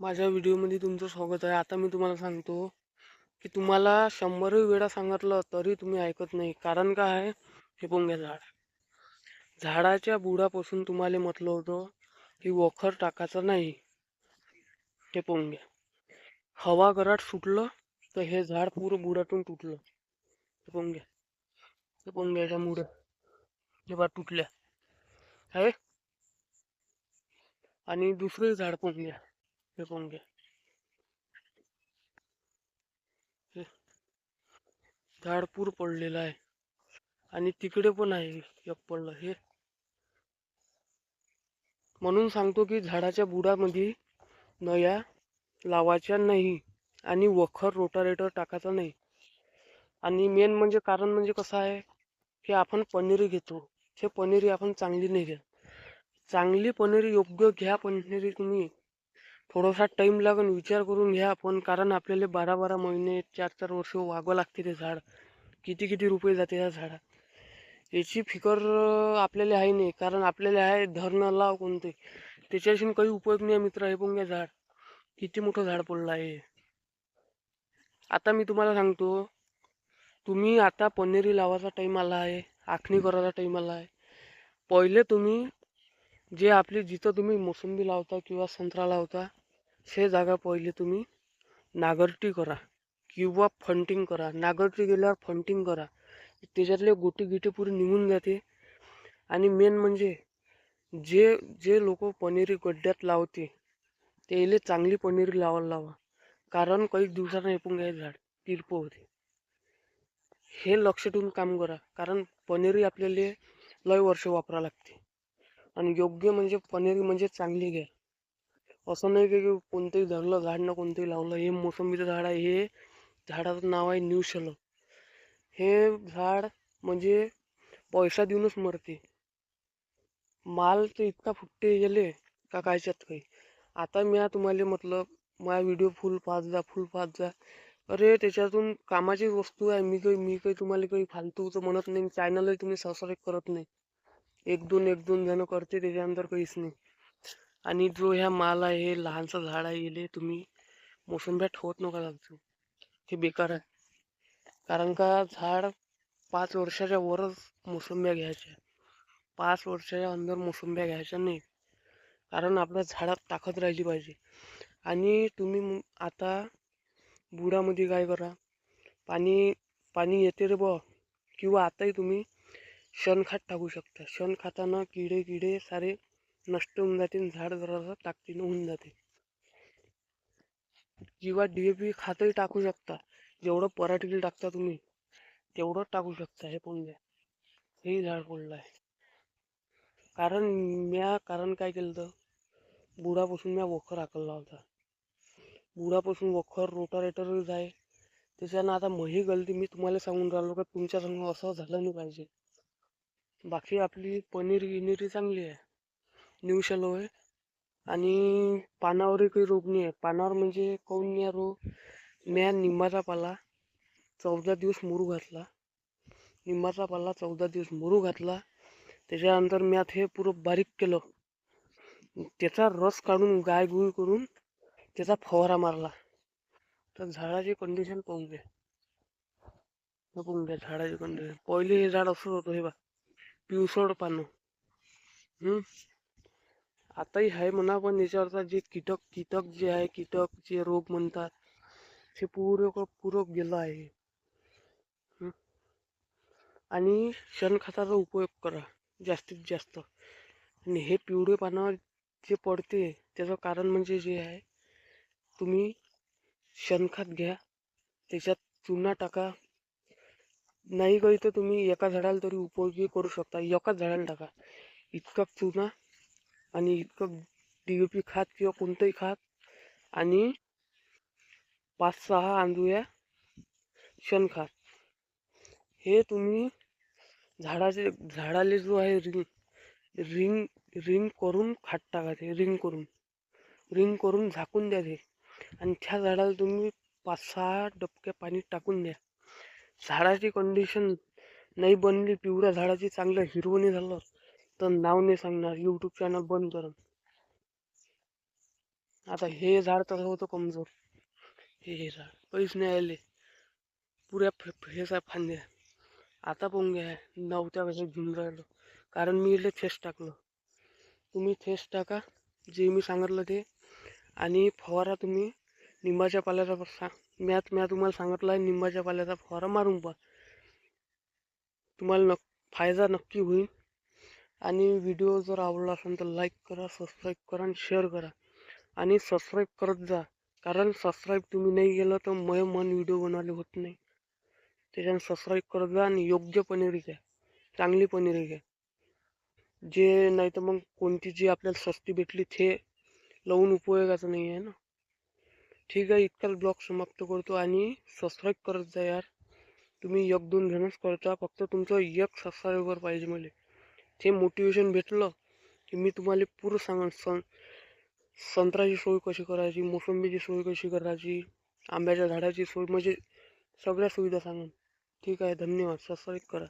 माझ्या व्हिडिओमध्ये तुमचं स्वागत आहे. आता मी तुम्हाला सांगतो की तुम्हाला शंभरही वेळा सांगितलं तरी तुम्ही ऐकत नाही. कारण काय आहे? हे पोंग्या झाड. झाडाच्या बुडापासून तुम्हाला म्हटलं होतं की वखर टाकायचं नाही. हे पोंग्या हवा गराट सुटलं तर हे झाड पुरं बुडातून तुटलं. हे पोंग्या हे पोंग्याच्या मुड. हे बा तुटल्या. आहे? आणि दुसरं झाड पोंग्या हे. झाड पूर पडलेलं आहे. आणि तिकडे पण आहे एक पडलं हे. म्हणून सांगतो की झाडाच्या बुडामध्ये नया लावायच्या नाही आणि वखर रोटारेटर टाकायचा नाही. आणि मेन म्हणजे कारण म्हणजे कसं आहे की आपण पनीर घेतो. हे पनीर आपण चांगली नाही घ्या चांगली पनीर योग्य घ्या पनीर तुम्ही. थोडासा टाईम लागून विचार करून घ्या पण कारण आपल्याला बारा बारा महिने चार चार वर्ष वागवं लागते ते झाड. किती किती रुपये जाते त्या झाडा. याची फिकर आपल्याला आहे नाही. कारण आपल्याला आहे धरणं लाव कोणते. त्याच्याशी काही उपयोग नाही मित्र हे पण घ्या झाड. किती मोठं झाड पडलं आहे. आता मी तुम्हाला सांगतो तुम्ही आता पनेरी लावायचा टाईम आला आहे आखणी करायचा टाईम आला आहे. पहिले तुम्ही जे आपली जिथं तुम्ही मोसंबी लावता किंवा संत्रा लावता हे जागा पहिले तुम्ही नागरटी करा किंवा फंटिंग करा. नागरटी गेल्यावर फंटिंग करा. त्याच्यातले गोटी गिटी पुरी निघून जाते. आणि मेन म्हणजे जे जे लोक पनीरी गड्ड्यात लावते त्याले चांगली पनीरी लावायला लावा. कारण काही दिवसानं येपून घ्याय झाड तिरपं होते. हे लक्ष ठेवून काम करा. कारण पनीरी आपल्याला लय वर्ष वापरा लागते. आणि योग्य म्हणजे पनीरी म्हणजे चांगली घ्या. असं नाही की कोणतंही धरलं झाड ना कोणतंही लावलं हे मोसंबीचं झाड आहे हे झाडाचं नाव आहे न्यू शलो हे झाड म्हणजे पैसा देऊनच मरते. माल तर इतका फुटते गेले का कायच्यात काही? आता मी तुम्हाला म्हटलं माझा व्हिडिओ फुल पाहत जा फुल पाहत जा. अरे त्याच्यातून कामाची वस्तू आहे मी काही मी काही तुम्हाला काही फालतूचं म्हणत नाही चॅनलही तुम्ही सबस्क्राईब करत नाही. एक दोन एक दोन जण करते त्याच्यानंतर काहीच नाही. आणि जो ह्या माल आहे हे लहानसं झाड आहे येले तुम्ही मोसंब्या ठेवत नका लागतो हे बेकार आहे. कारण का झाड पाच वर्षाच्या वरच मोसंब्या घ्यायच्या. पाच वर्षाच्या अंदर मोसंब्या घ्यायच्या नाही कारण आपल्या झाडात ताकद राहिली पाहिजे. आणि तुम्ही आता बुडामध्ये काय करा? पाणी पाणी येते रे बा किंवा आताही तुम्ही शणखात टाकू शकता. शेणखतानं किडे किडे सारे नष्ट होऊन जाते आणि झाड जरा ताकदीनं होऊन जाते. किंवा डी ए पी खातही टाकू शकता. जेवढं पराठीला टाकता तुम्ही तेवढं टाकू शकता हे पण द्या हेही झाड पडलं आहे. कारण म्या कारण काय केलं तर बुडापासून म्या वखर हाकलला होता. बुडापासून वखर रोटारेटर जाय त्याच्यानं आता मही गलती मी तुम्हाला सांगून राहिलो का? तुमच्या संग असं झालं नाही पाहिजे. बाकी आपली पनीर गिनीरी चांगली आहे. न्यू होय आहे. आणि पानावरही काही रोग नाही आहे. पानावर म्हणजे काऊन नाही आहे रोग. म्या निंबाचा पाला चौदा दिवस मुरू घातला. निंबाचा पाला चौदा दिवस मुरू घातला. त्याच्यानंतर मी आता हे पुरं बारीक केलं. त्याचा रस काढून गाय गुळ करून त्याचा फवारा मारला. तर झाडाची कंडिशन पाहून घ्या. पाहून घ्या झाडाची कंडिशन पहिले हे झाड असंच होतं हे बा पिवसळ पानं. हम्म? आताही आहे म्हणा पण याच्यावरचा जे कीटक कीटक जे आहे कीटक जे रोग म्हणतात ते पुरं पूरक गेलं आहे. आणि शेणखताचा उपयोग करा जास्तीत जास्त. आणि हे पिवळे पानावर जे पडते त्याचं कारण म्हणजे जे आहे तुम्ही शेणखत घ्या त्याच्यात चुना टाका. नाही काही तर तुम्ही एका झाडाला तरी उपयोगी करू शकता एकाच झाडाला टाका. इतका चुना आणि इतकं डी पी खात किंवा कोणतंही खात. आणि पाच सहा आंदुया शेणखत हे तुम्ही झाडाचे झाडाले जो आहे रिंग रिंग रिंग करून खात टाका ते रिंग करून. रिंग करून झाकून द्या ते आणि त्या झाडाला तुम्ही पाच सहा डबक्या पाणी टाकून द्या. झाडाची कंडिशन नाही बनली पिवळ्या झाडाची चांगलं हिरवणी झालं तर नाव नाही सांगणार यूट्यूब चॅनल बंद करून. आता हे झाड तसं होतं कमजोर. हे हे झाड. पैसे नाही आले. पुऱ्या फ- हेच आहे फांद्या. आता पोंगे घ्या नव्हत्या वेळेस घेऊन राहिलो. कारण मी इकडे थेस टाकलं. तुम्ही थेस टाका. जे मी सांगितलं ते. आणि फवारा तुम्ही निंबाच्या पाल्याचा सांग म्यात म्या तुम्हाला सांगितलं आहे निंबाच्या पाल्याचा फवारा मारून पहा. तुम्हाला नक फायदा नक्की होईल. आणि व्हिडिओ जर आवडला असेल तर लाईक करा सबस्क्राईब करा आणि शेअर करा. आणि सबस्क्राईब करत जा. कारण सबस्क्राईब तुम्ही नाही केलं तर मय मन व्हिडिओ बनवायला होत नाही. त्याच्यानं सबस्क्राईब करत जा आणि योग्य पनीर घ्या. चांगली पनीर घ्या. जे नाही तर मग कोणती जी आपल्याला स्वस्ती भेटली ते लावून उपयोगाचं नाही आहे ना. ठीक आहे इतकाच ब्लॉग समाप्त करतो आणि सबस्क्राईब करत जा यार. तुम्ही एक दोन जणच करता फक्त तुमचं एक सबस्क्राईबर पाहिजे मला. ते मोटिवेशन भेटलं की मी तुम्हाला पुरं सांगन. सं संत्र्याची सोय कशी करायची मोसंबीची सोय कशी करायची आंब्याच्या झाडाची सोय म्हणजे सगळ्या सुविधा सांगून. ठीक आहे धन्यवाद. सबस्क्राईब करा.